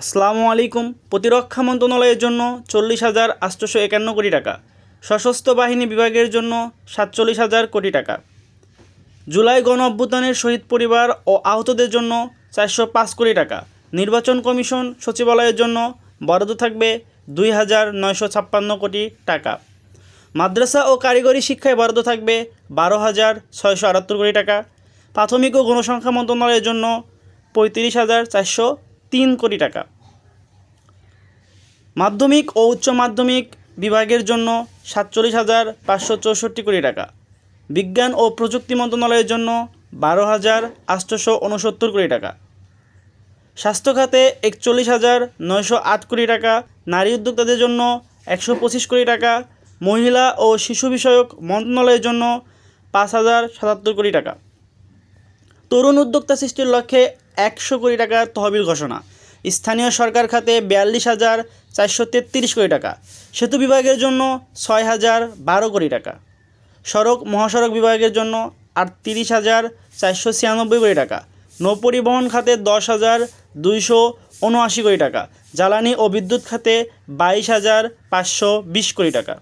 আসসালামু আলাইকুম। প্রতিরক্ষা মন্ত্রণালয়ের জন্য চল্লিশ হাজার আটশোশো একান্ন কোটি টাকা। সশস্ত্র বাহিনী বিভাগের জন্য সাতচল্লিশ হাজার কোটি টাকা। জুলাই গণ অভ্যুত্থানের শহীদ পরিবার ও আহতদের জন্য চারশো পাঁচ কোটি টাকা। নির্বাচন কমিশন সচিবালয়ের জন্য বরাদ্দ থাকবে দুই হাজার নয়শো ছাপ্পান্ন কোটি টাকা। মাদ্রাসা ও কারিগরি শিক্ষায় বরাদ্দ থাকবে বারো হাজার ছয়শো আটাত্তর কোটি টাকা। প্রাথমিক ও গণসংখ্যা মন্ত্রণালয়ের জন্য পঁয়ত্রিশ হাজার চারশো তিন কোটি টাকা। মাধ্যমিক ও উচ্চ মাধ্যমিক বিভাগের জন্য সাতচল্লিশ হাজার পাঁচশো চৌষট্টি কোটি টাকা। বিজ্ঞান ও প্রযুক্তি মন্ত্রণালয়ের জন্য বারো হাজার আটশোশো উনসত্তর কোটি টাকা। স্বাস্থ্য খাতে একচল্লিশ হাজার নয়শো আট কোটি টাকা। নারী উদ্যোক্তাদের জন্য একশো পঁচিশ কোটি টাকা। মহিলা ও শিশু বিষয়ক মন্ত্রণালয়ের জন্য পাঁচ হাজার সাতাত্তর কোটি টাকা। তরুণ উদ্যোক্তা সৃষ্টির লক্ষ্যে একশো কোটি টাকার তহবিল ঘোষণা। স্থানীয় সরকার খাতে বিয়াল্লিশ হাজার চারশো তেত্রিশ কোটি টাকা। সেতু বিভাগের জন্য ছয় হাজার বারো কোটি টাকা। সড়ক, মহাসড়ক বিভাগের জন্য আটত্রিশ হাজার চারশো ছিয়ানব্বই কোটি টাকা। নৌপরিবহন খাতে দশ হাজার দুইশো উনআশি কোটি টাকা। জ্বালানি ও বিদ্যুৎ খাতে বাইশ হাজার পাঁচশো বিশ কোটি টাকা।